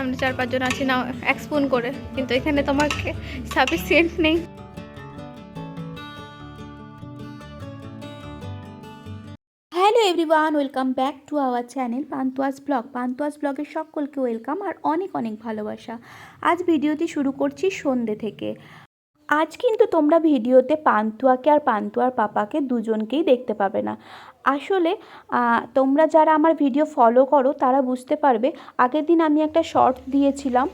আমরা চার পাঁচজন আছি না এক স্পুন করে। কিন্তু এখানে তোমাকে সাফিসিয়েন্ট নেই। Hello everyone welcome back to our channel Pantuas blog Pantuas ব্লগের সকলকে ওয়েলকাম আর অনেক অনেক ভালোবাসা। আজ ভিডিওটি শুরু করছি সন্ধে থেকে। আজ কিন্তু তোমরা ভিডিওতে পান্তুয়াকে আর পান্তুয়ার পাপাকে দুজনকেই দেখতে পাবে না। আসলে তোমরা যারা আমার ভিডিও ফলো করো, তারা বুঝতে পারবে, আগের দিন আমি একটা শর্ট দিয়েছিলাম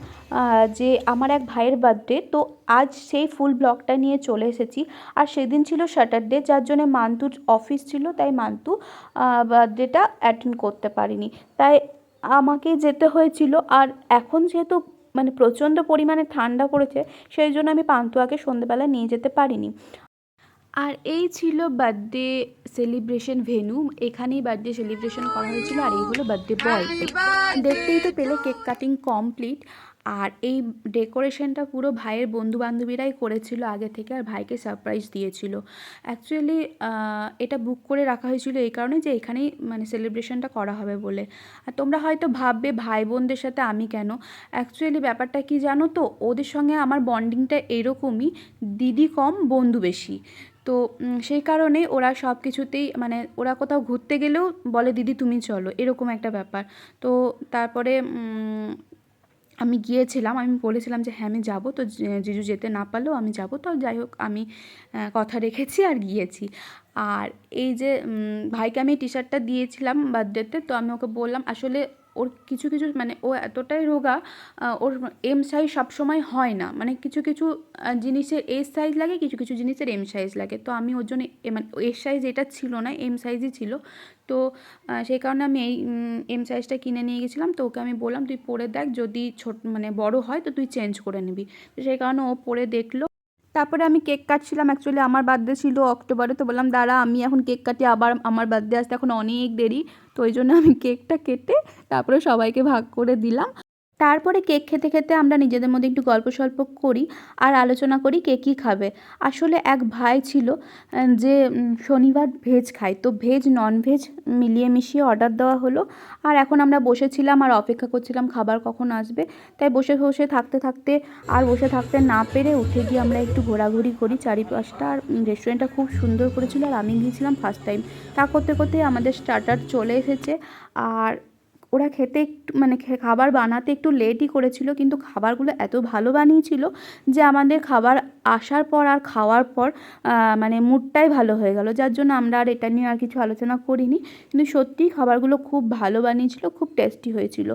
যে আমার এক ভাইয়ের বার্থডে তো আজ সেই ফুল ব্লগটা নিয়ে চলে এসেছি। আর সেদিন ছিল স্যাটারডে যার জন্য মান্তুর অফিস ছিল, তাই মান্তু বার্থডেটা অ্যাটেন্ড করতে পারিনি। তাই আমাকে যেতে হয়েছিল, আর এখন যেহেতু মানে প্রচণ্ড পরিমাণে ঠান্ডা পড়েছে, সেই জন্য আমি পান্তুয়াকে সন্ধেবেলা নিয়ে যেতে পারিনি। আর এই ছিল বার্থডে সেলিব্রেশন ভেনু। এখানেই বার্থডে সেলিব্রেশন করা হয়েছিল আর এই হলো বার্থডে বয়। দেখতেই তো পেলে কেক কাটিং কমপ্লিট। আর এই ডেকোরেশনটা পুরো ভাইয়ের বন্ধু বান্ধবীরাই করেছিল আগে থেকে আর ভাইকে সারপ্রাইজ দিয়েছিল। অ্যাকচুয়ালি এটা বুক করে রাখা হয়েছিল এই কারণে যে এখানেই মানে সেলিব্রেশনটা করা হবে বলে। আর তোমরা হয়তো ভাববে, ভাই বোনদের সাথে আমি কেন? অ্যাকচুয়ালি ব্যাপারটা কি জানো তো? ওদের সঙ্গে আমার বন্ডিংটা এরকমই, দিদি কম, বন্ধু বেশি। তো সেই কারণে ওরা সব কিছুতেই মানে ওরা কোথাও ঘুরতে গেলেও বলে, দিদি তুমি চলো। এরকম একটা ব্যাপার। তো তারপরে আমি গিয়েছিলাম, আমি বলেছিলাম যে হ্যাঁ আমি যাব, তো জিজু যেতে না পারলেও আমি যাব। তো যাই হোক, আমি কথা রেখেছি আর গিয়েছি। আর এই যে ভাইকে আমি টি শার্টটা দিয়েছিলাম বার্থডেতে তো আমি ওকে বললাম, আসলে ওর কিছু কিছু মানে ও এতটাই রোগা ওর এম সাইজ সবসময় হয় না। মানে কিছু কিছু জিনিসের এস সাইজ লাগে, কিছু কিছু জিনিসের এম সাইজ লাগে। তো আমি ওর জন্য মানে এস সাইজ এটা ছিল না এম সাইজই ছিল। তো সেই কারণে আমি এই এম সাইজটা কিনে নিয়ে গেছিলাম। তো ওকে আমি বললাম, তুই পরে দেখ, যদি ছোট মানে বড় হয়, তো তুই চেঞ্জ করে নিবি। তো সেই কারণে ও পরে দেখল। তারপরে আমি কেক কাটছিলাম অ্যাকচুয়ালি আমার বার্থডে ছিল অক্টোবরে, তো বললাম, দাঁড়া, আমি এখন কেক কাটি, আবার আমার বার্থডে আসতে এখন অনেক দেরি। তো ওই জন্য আমি কেকটা কেটে তারপরে সবাইকে ভাগ করে দিলাম। তারপরে কেক খেতে খেতে আমরা নিজেদের মধ্যে একটু গল্প সল্প করি আর আলোচনা করি কে কী খাবে। আসলে এক ভাই ছিল যে শনিবার ভেজ খায়। তো ভেজ নন ভেজ মিলিয়ে মিশিয়ে অর্ডার দেওয়া হলো। আর এখন আমরা বসেছিলাম আর অপেক্ষা করছিলাম খাবার কখন আসবে। তাই বসে বসে থাকতে থাকতে আর বসে থাকতে না পেরে উঠে গিয়ে আমরা একটু ঘোরাঘুরি করি। চারিপাশটা আর রেস্টুরেন্টটা খুব সুন্দর করেছিল আর আমি গিয়েছিলাম ফার্স্ট টাইম তা করতে করতে আমাদের স্টার্টার চলে এসেছে। আর ওরা খেতে একটু মানে খাবার বানাতে একটু লেটই করেছিল, কিন্তু খাবারগুলো এত ভালো বানিয়েছিল যে আমাদের খাবার আসার পর আর খাওয়ার পর মানে মুডটাই ভালো হয়ে গেল। যার জন্য আমরা আর এটা নিয়ে আর কিছু আলোচনা করিনি। কিন্তু সত্যিই খাবারগুলো খুব ভালো বানিয়েছিল, খুব টেস্টি হয়েছিল।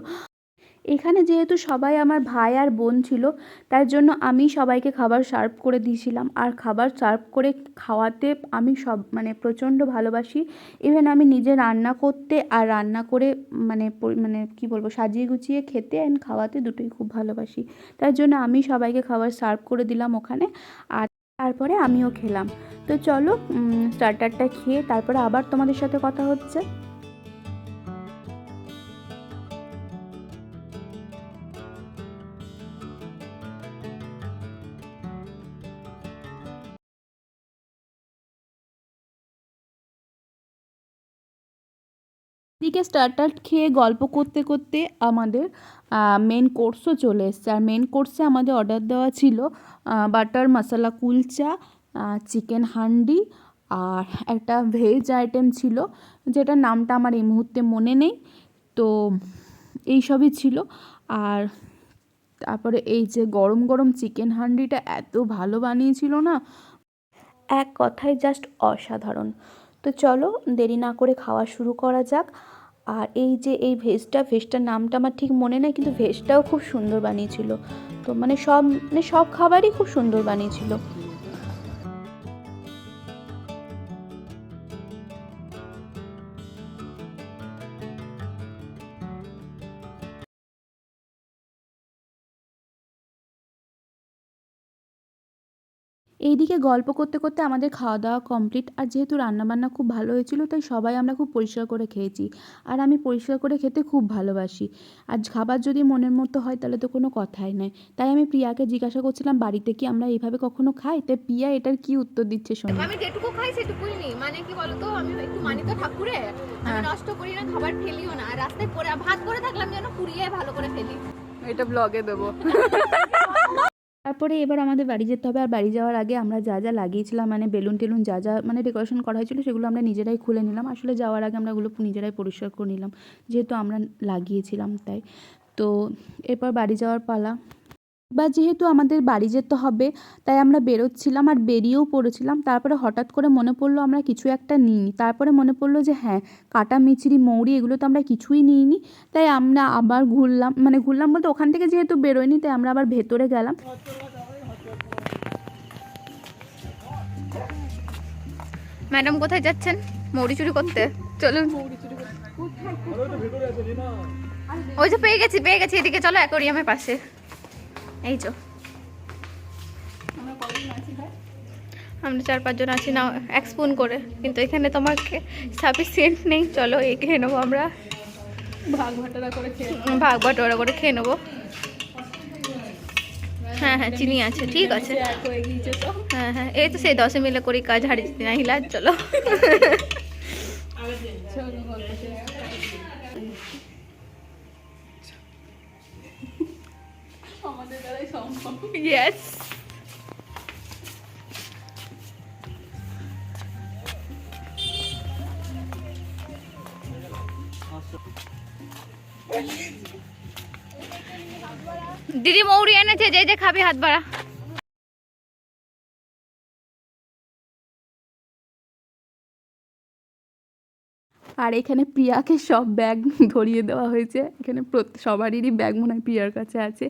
এখানে যেহেতু সবাই আমার ভাই আর বোন ছিল, তার জন্য আমি সবাইকে খাবার সার্ভ করে দিয়েছিলাম। আর খাবার সার্ভ করে খাওয়াতে আমি সব মানে প্রচণ্ড ভালোবাসি। ইভেন আমি নিজে রান্না করতে আর রান্না করে মানে মানে কি বলব, সাজিয়ে গুছিয়ে খেতে অ্যান্ড খাওয়াতে দুটোই খুব ভালোবাসি। তার জন্য আমি সবাইকে খাবার সার্ভ করে দিলাম ওখানে আর তারপরে আমিও খেলাম। তো চলো স্টার্টারটা খেয়ে তারপরে আবার তোমাদের সাথে কথা হচ্ছে। এদিকে স্টার্টার খেয়ে গল্প করতে করতে আমাদের মেন কোর্সও চলে এসছে। আর মেন কোর্সে আমাদের অর্ডার দেওয়া ছিল বাটার মশলা কুলচা চিকেন হান্ডি আর একটা ভেজ আইটেম ছিল, যেটার নামটা আমার এই মুহূর্তে মনে নেই। তো এই সবই ছিল। আর তারপরে এই যে গরম গরম চিকেন হান্ডিটা এত ভালো বানিয়েছিল না। এক কথায় জাস্ট অসাধারণ। তো চলো দেরি না করে খাওয়া শুরু করা যাক। আর এই যে এই ভেজটা, ভেজটার নামটা আমার ঠিক মনে নেই, কিন্তু ভেজটাও খুব সুন্দর বানিয়েছিল। তো মানে সব মানে সব খাবারই খুব সুন্দর বানিয়েছিল। এইদিকে গল্প করতে করতে আমাদের খাওয়া দাওয়া কমপ্লিট আর যেহেতু রান্নাবান্না খুব ভালো হয়েছিল তাই সবাই আমরা খুব পরিষ্কার করে খেয়েছি। আর আমি পরিষ্কার করে খেতে খুব ভালোবাসি। আর খাবার যদি মনের মতো হয় তাহলে তো কোনো কথাই নয় তাই আমি প্রিয়াকে জিজ্ঞাসা করছিলাম বাড়িতে কি আমরা এইভাবে কখনো খাই? তাই প্রিয়া এটার কি উত্তর দিচ্ছে শোনো। আমি যেটুকু খাই সেটুকুই নি মানে কি বলতো আমি একটু মানি তো ঠাকুরে আমি নষ্ট করি না খাবার ফেলিও না। আর রাস্তায় পরে ভাত করে থাকলাম যেন পুড়িয়ে ভালো করে ফেলি। এটা ব্লগে দেবো। তারপরে এবার আমাদের বাড়ি যেতে হবে। আর বাড়ি যাওয়ার আগে আমরা যা যা লাগিয়েছিলাম মানে বেলুন টেলুন যা যা মানে ডেকোরেশন করা হয়েছিল সেগুলো আমরা নিজেরাই খুলে নিলাম। আসলে যাওয়ার আগে আমরা ওগুলো নিজেরাই পরিষ্কার করে নিলাম, যেহেতু আমরা লাগিয়েছিলাম তাই। তো এরপর বাড়ি যাওয়ার পালা। বা যেহেতু আমাদের বাড়ি যেতে হবে, তাই আমরা বেরোচ্ছিলাম আর বেরিয়েও পড়েছিলাম। তারপরে হঠাৎ করে মনে পড়ল আমরা কিছু একটা নিইনি। তারপরে মনে পড়ল যে হ্যাঁ কাটা মিচড়ি মৌরি এগুলো তো আমরা কিছুই নিইনি। তাই আমরা আবার ঘুরলাম মানে ঘুরলাম বলতে ওখান থেকে যেহেতু বেরোয়নি, তাই আমরা আবার ভেতরে গেলাম। ম্যাডাম কোথায় যাচ্ছেন? মৌরি চুরি করতে। চলুন। ওই যে পেয়ে গেছি পেয়ে গেছি, এদিকে চলো অ্যাকোরিয়ামের পাশে। এই তো আমরা চার পাঁচজন আছি না এক স্পুন করে। কিন্তু এখানে তোমাকে সাফিসিয়েন্ট নেই। চলো, এই খেয়ে নেব আমরা। ভাগ ভাটারা করে খেয়ে ভাগ বাটোয়ারা করে খেয়ে নেব। হ্যাঁ হ্যাঁ চিনি আছে, ঠিক আছে। হয়ে হ্যাঁ এই তো সেই দশে মিলে করি কাজ হারিয়ে না হিলা চলো। ইয়েস দিদি, মৌরি এনেছে, যে যে খাবি হাত বাড়া। আর এখানে প্রিয়াকে সব ব্যাগ ধরিয়ে দেওয়া হয়েছে। এখানে সবারই ব্যাগ মনে হয় প্রিয়ার কাছে আছে।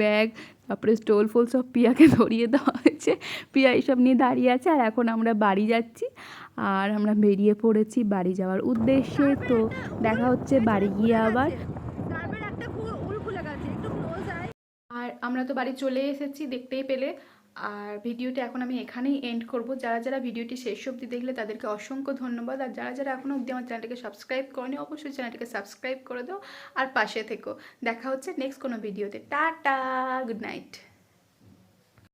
ব্যাগ তারপরে স্টোল ফোল সব পিয়াকে ধরিয়ে দেওয়া হয়েছে। পিয়া এইসব নিয়ে দাঁড়িয়ে আছে আর এখন আমরা বাড়ি যাচ্ছি। আর আমরা বেরিয়ে পড়েছি বাড়ি যাওয়ার উদ্দেশ্যে। তো দেখা হচ্ছে বাড়ি গিয়ে আবার। আর আমরা তো বাড়ি চলে এসেছি দেখতেই পেলে। আর ভিডিওটি এখন আমি এখানেই এন্ড করব। যারা যারা ভিডিওটি শেষ অব্দি দেখলে তাদেরকে অসংখ্য ধন্যবাদ। আর যারা যারা এখনও অবধি আমার চ্যানেলটাকে সাবস্ক্রাইব করেনি, অবশ্যই চ্যানেলটিকে সাবস্ক্রাইব করে দাও আর পাশে থেকো। দেখা হচ্ছে নেক্সট কোনো ভিডিওতে। Tata good night